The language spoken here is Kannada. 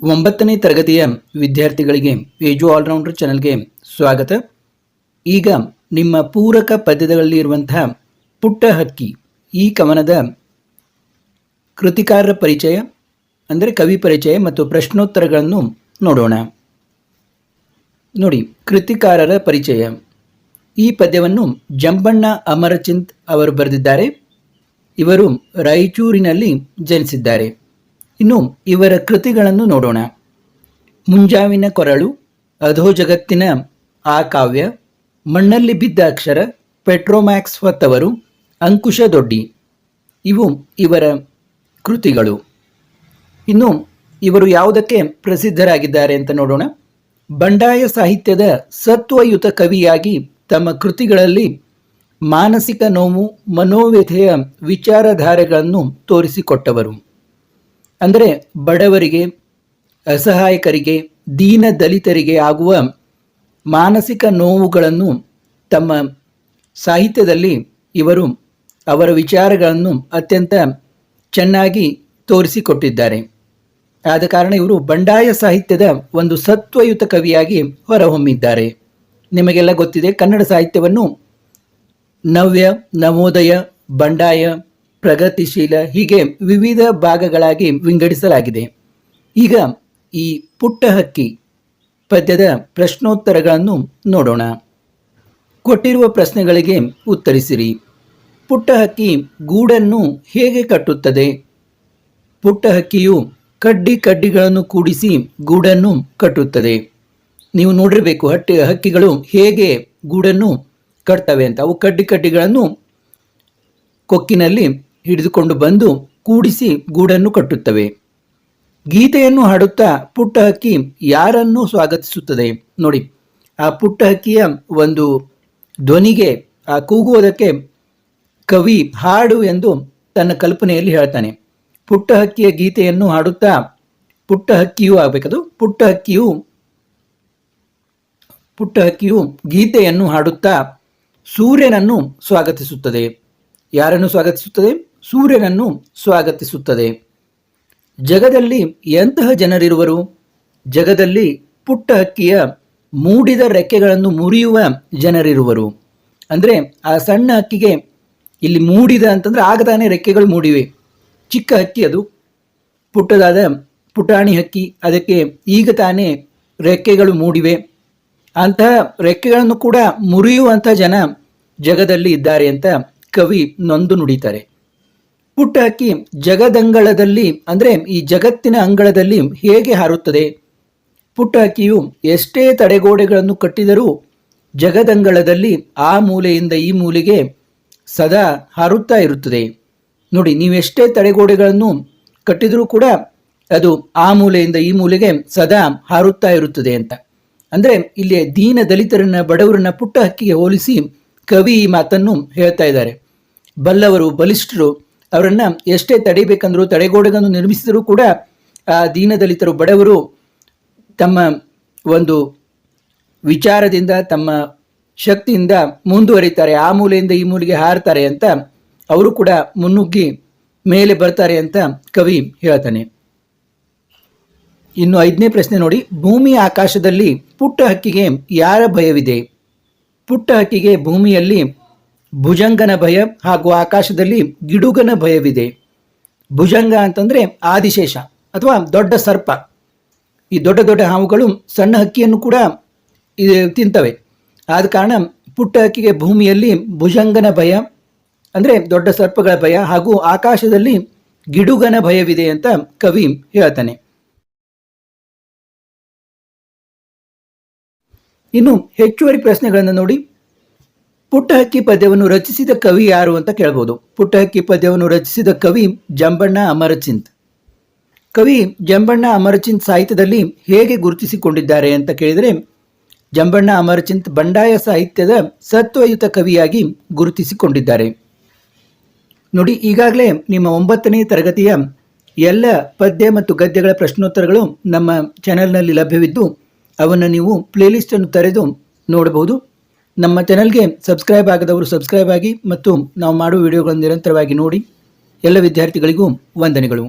ಒಂಬತ್ತನೇ ತರಗತಿಯ ವಿದ್ಯಾರ್ಥಿಗಳಿಗೆ ಏಜು ಆಲ್ರೌಂಡರ್ ಚಾನಲ್ಗೆ ಸ್ವಾಗತ. ಈಗ ನಿಮ್ಮ ಪೂರಕ ಪದ್ಯಗಳಲ್ಲಿ ಇರುವಂತಹ ಪುಟ್ಟ ಹಕ್ಕಿ, ಈ ಕವನದ ಕೃತಿಕಾರರ ಪರಿಚಯ, ಅಂದರೆ ಕವಿ ಪರಿಚಯ ಮತ್ತು ಪ್ರಶ್ನೋತ್ತರಗಳನ್ನು ನೋಡೋಣ. ನೋಡಿ, ಕೃತಿಕಾರರ ಪರಿಚಯ. ಈ ಪದ್ಯವನ್ನು ಜಂಬಣ್ಣ ಅಮರಚಿಂತ್ ಅವರು ಬರೆದಿದ್ದಾರೆ. ಇವರು ರಾಯಚೂರಿನಲ್ಲಿ ಜನಿಸಿದ್ದಾರೆ. ಇನ್ನು ಇವರ ಕೃತಿಗಳನ್ನು ನೋಡೋಣ. ಮುಂಜಾವಿನ ಕೊರಳು ಅಧೋ ಜಗತ್ತಿನ ಆ ಕಾವ್ಯ, ಮಣ್ಣಲ್ಲಿ ಬಿದ್ದ ಅಕ್ಷರ, ಪೆಟ್ರೋಮ್ಯಾಕ್ಸ್ ಹೊತ್ತವರು, ಅಂಕುಶ ದೊಡ್ಡಿ. ಇವು ಇವರ ಕೃತಿಗಳು. ಇನ್ನು ಇವರು ಯಾವುದಕ್ಕೆ ಪ್ರಸಿದ್ಧರಾಗಿದ್ದಾರೆ ಅಂತ ನೋಡೋಣ. ಬಂಡಾಯ ಸಾಹಿತ್ಯದ ಸತ್ವಯುತ ಕವಿಯಾಗಿ ತಮ್ಮ ಕೃತಿಗಳಲ್ಲಿ ಮಾನಸಿಕ ನೋವು, ಮನೋವ್ಯಥೆಯ ವಿಚಾರಧಾರೆಗಳನ್ನು ತೋರಿಸಿಕೊಟ್ಟವರು. ಅಂದರೆ ಬಡವರಿಗೆ, ಅಸಹಾಯಕರಿಗೆ, ದೀನ ದಲಿತರಿಗೆ ಆಗುವ ಮಾನಸಿಕ ನೋವುಗಳನ್ನು ತಮ್ಮ ಸಾಹಿತ್ಯದಲ್ಲಿ ಇವರು ಅವರ ವಿಚಾರಗಳನ್ನು ಅತ್ಯಂತ ಚೆನ್ನಾಗಿ ತೋರಿಸಿಕೊಟ್ಟಿದ್ದಾರೆ. ಆದ ಕಾರಣ ಇವರು ಬಂಡಾಯ ಸಾಹಿತ್ಯದ ಒಂದು ಸತ್ವಯುತ ಕವಿಯಾಗಿ ಹೊರಹೊಮ್ಮಿದ್ದಾರೆ. ನಿಮಗೆಲ್ಲ ಗೊತ್ತಿದೆ ಕನ್ನಡ ಸಾಹಿತ್ಯವನ್ನು ನವ್ಯ, ನವೋದಯ, ಬಂಡಾಯ ಪ್ರಗತಿಶೀಲ, ಹೀಗೆ ವಿವಿಧ ಭಾಗಗಳಾಗಿ ವಿಂಗಡಿಸಲಾಗಿದೆ. ಈಗ ಈ ಪುಟ್ಟ ಹಕ್ಕಿ ಪದ್ಯದ ಪ್ರಶ್ನೋತ್ತರಗಳನ್ನು ನೋಡೋಣ. ಕೊಟ್ಟಿರುವ ಪ್ರಶ್ನೆಗಳಿಗೆ ಉತ್ತರಿಸಿರಿ. ಪುಟ್ಟ ಹಕ್ಕಿ ಗೂಡನ್ನು ಹೇಗೆ ಕಟ್ಟುತ್ತದೆ? ಪುಟ್ಟ ಹಕ್ಕಿಯು ಕಡ್ಡಿ ಕಡ್ಡಿಗಳನ್ನು ಕೂಡಿಸಿ ಗೂಡನ್ನು ಕಟ್ಟುತ್ತದೆ. ನೀವು ನೋಡಿರಬೇಕು, ಹಟ್ಟಿ, ಹಕ್ಕಿಗಳು ಹೇಗೆ ಗೂಡನ್ನು ಕಟ್ತವೆ ಅಂತ. ಅವು ಕಡ್ಡಿ ಕಡ್ಡಿಗಳನ್ನು ಕೊಕ್ಕಿನಲ್ಲಿ ಹಿಡಿದುಕೊಂಡು ಬಂದು ಕೂಡಿಸಿ ಗೂಡನ್ನು ಕಟ್ಟುತ್ತವೆ. ಗೀತೆಯನ್ನು ಹಾಡುತ್ತಾ ಪುಟ್ಟ ಹಕ್ಕಿ ಯಾರನ್ನು ಸ್ವಾಗತಿಸುತ್ತದೆ ನೋಡಿ. ಆ ಪುಟ್ಟ ಹಕ್ಕಿಯ ಒಂದು ಧ್ವನಿಗೆ, ಆ ಕೂಗುವುದಕ್ಕೆ ಕವಿ ಹಾಡು ಎಂದು ತನ್ನ ಕಲ್ಪನೆಯಲ್ಲಿ ಹೇಳ್ತಾನೆ. ಪುಟ್ಟ ಹಕ್ಕಿಯ ಗೀತೆಯನ್ನು ಹಾಡುತ್ತಾ ಪುಟ್ಟ ಹಕ್ಕಿಯೂ ಆಗಬೇಕದು. ಪುಟ್ಟ ಹಕ್ಕಿಯು ಪುಟ್ಟ ಹಕ್ಕಿಯು ಗೀತೆಯನ್ನು ಹಾಡುತ್ತಾ ಸೂರ್ಯನನ್ನು ಸ್ವಾಗತಿಸುತ್ತದೆ. ಯಾರನ್ನು ಸ್ವಾಗತಿಸುತ್ತದೆ? ಸೂರ್ಯನನ್ನು ಸ್ವಾಗತಿಸುತ್ತದೆ. ಜಗದಲ್ಲಿ ಎಂತಹ ಜನರಿರುವರು? ಜಗದಲ್ಲಿ ಪುಟ್ಟ ಹಕ್ಕಿಯ ಮೂಡಿದ ರೆಕ್ಕೆಗಳನ್ನು ಮುರಿಯುವ ಜನರಿರುವರು. ಅಂದರೆ ಆ ಸಣ್ಣ ಹಕ್ಕಿಗೆ ಇಲ್ಲಿ ಮೂಡಿದ ಅಂತಂದರೆ ಆಗತಾನೆ ರೆಕ್ಕೆಗಳು ಮೂಡಿವೆ. ಚಿಕ್ಕ ಹಕ್ಕಿ ಅದು. ಪುಟ್ಟದಾದ ಪುಟಾಣಿ ಹಕ್ಕಿ, ಅದಕ್ಕೆ ಈಗ ತಾನೇ ರೆಕ್ಕೆಗಳು ಮೂಡಿವೆ. ಅಂತಹ ರೆಕ್ಕೆಗಳನ್ನು ಕೂಡ ಮುರಿಯುವಂಥ ಜನ ಜಗದಲ್ಲಿ ಇದ್ದಾರೆ ಅಂತ ಕವಿ ನೊಂದು ನುಡಿತಾರೆ. ಪುಟ್ಟ ಹಕ್ಕಿ ಜಗದಂಗಳದಲ್ಲಿ, ಅಂದರೆ ಈ ಜಗತ್ತಿನ ಅಂಗಳದಲ್ಲಿ ಹೇಗೆ ಹಾರುತ್ತದೆ? ಪುಟ್ಟ ಹಕ್ಕಿಯು ಎಷ್ಟೇ ತಡೆಗೋಡೆಗಳನ್ನು ಕಟ್ಟಿದರೂ ಜಗದಂಗಳದಲ್ಲಿ ಆ ಮೂಲೆಯಿಂದ ಈ ಮೂಲೆಗೆ ಸದಾ ಹಾರುತ್ತಾ ಇರುತ್ತದೆ. ನೋಡಿ, ನೀವೆಷ್ಟೇ ತಡೆಗೋಡೆಗಳನ್ನು ಕಟ್ಟಿದರೂ ಕೂಡ ಅದು ಆ ಮೂಲೆಯಿಂದ ಈ ಮೂಲೆಗೆ ಸದಾ ಹಾರುತ್ತಾ ಇರುತ್ತದೆ ಅಂತ. ಅಂದರೆ ಇಲ್ಲಿ ದೀನ ದಲಿತರನ್ನ, ಬಡವರನ್ನ ಪುಟ್ಟ ಹಕ್ಕಿಗೆ ಹೋಲಿಸಿ ಕವಿ ಈ ಮಾತನ್ನು ಹೇಳ್ತಾ ಇದ್ದಾರೆ. ಬಲ್ಲವರು, ಬಲಿಷ್ಠರು ಅವರನ್ನು ಎಷ್ಟೇ ತಡೆಯಬೇಕಂದ್ರು ತಡೆಗೋಡೆಗಳನ್ನು ನಿರ್ಮಿಸಿದರೂ ಕೂಡ, ಆ ದೀನದಲಿತರು, ಬಡವರು ತಮ್ಮ ಒಂದು ವಿಚಾರದಿಂದ, ತಮ್ಮ ಶಕ್ತಿಯಿಂದ ಮುಂದುವರಿತಾರೆ, ಆ ಮೂಲೆಯಿಂದ ಈ ಮೂಲೆಗೆ ಹಾರ್ತಾರೆ ಅಂತ ಅವರು ಕೂಡ ಮುನ್ನುಗ್ಗಿ ಮೇಲೆ ಬರ್ತಾರೆ ಅಂತ ಕವಿ ಹೇಳ್ತಾನೆ. ಇನ್ನು ಐದನೇ ಪ್ರಶ್ನೆ ನೋಡಿ, ಭೂಮಿ ಆಕಾಶದಲ್ಲಿ ಪುಟ್ಟ ಹಕ್ಕಿಗೆ ಯಾರ ಭಯವಿದೆ? ಪುಟ್ಟ ಹಕ್ಕಿಗೆ ಭೂಮಿಯಲ್ಲಿ ಭುಜಂಗನ ಭಯ ಹಾಗೂ ಆಕಾಶದಲ್ಲಿ ಗಿಡುಗನ ಭಯವಿದೆ. ಭುಜಂಗ ಅಂತಂದರೆ ಆದಿಶೇಷ ಅಥವಾ ದೊಡ್ಡ ಸರ್ಪ. ಈ ದೊಡ್ಡ ದೊಡ್ಡ ಹಾವುಗಳು ಸಣ್ಣ ಹಕ್ಕಿಯನ್ನು ಕೂಡ ತಿಂತವೆ. ಆದ ಕಾರಣ ಪುಟ್ಟ ಹಕ್ಕಿಗೆ ಭೂಮಿಯಲ್ಲಿ ಭುಜಂಗನ ಭಯ ಅಂದರೆ ದೊಡ್ಡ ಸರ್ಪಗಳ ಭಯ ಹಾಗೂ ಆಕಾಶದಲ್ಲಿ ಗಿಡುಗನ ಭಯವಿದೆ ಅಂತ ಕವಿ ಹೇಳ್ತಾನೆ. ಇನ್ನು ಹೆಚ್ಚುವರಿ ಪ್ರಶ್ನೆಗಳನ್ನು ನೋಡಿ. ಪುಟ್ಟಹಕ್ಕಿ ಪದ್ಯವನ್ನು ರಚಿಸಿದ ಕವಿ ಯಾರು ಅಂತ ಕೇಳ್ಬೋದು. ಪುಟ್ಟಹಕ್ಕಿ ಪದ್ಯವನ್ನು ರಚಿಸಿದ ಕವಿ ಜಂಬಣ್ಣ ಅಮರಚಿಂತ್. ಕವಿ ಜಂಬಣ್ಣ ಅಮರಚಿಂತ್ ಸಾಹಿತ್ಯದಲ್ಲಿ ಹೇಗೆ ಗುರುತಿಸಿಕೊಂಡಿದ್ದಾರೆ ಅಂತ ಕೇಳಿದರೆ, ಜಂಬಣ್ಣ ಅಮರಚಿಂತ್ ಬಂಡಾಯ ಸಾಹಿತ್ಯದ ಸತ್ವಯುತ ಕವಿಯಾಗಿ ಗುರುತಿಸಿಕೊಂಡಿದ್ದಾರೆ. ನೋಡಿ, ಈಗಾಗಲೇ ನಿಮ್ಮ ಒಂಬತ್ತನೇ ತರಗತಿಯ ಎಲ್ಲ ಪದ್ಯ ಮತ್ತು ಗದ್ಯಗಳ ಪ್ರಶ್ನೋತ್ತರಗಳು ನಮ್ಮ ಚಾನೆಲ್ನಲ್ಲಿ ಲಭ್ಯವಿದ್ದು, ಅವನ್ನು ನೀವು ಪ್ಲೇಲಿಸ್ಟನ್ನು ತೆರೆದು ನೋಡಬಹುದು. ನಮ್ಮ ಚಾನಲ್ಗೆ ಸಬ್ಸ್ಕ್ರೈಬ್ ಆಗದವರು ಸಬ್ಸ್ಕ್ರೈಬ್ ಆಗಿ ಮತ್ತು ನಾವು ಮಾಡುವ ವಿಡಿಯೋಗಳನ್ನು ನಿರಂತರವಾಗಿ ನೋಡಿ. ಎಲ್ಲ ವಿದ್ಯಾರ್ಥಿಗಳಿಗೂ ವಂದನೆಗಳು.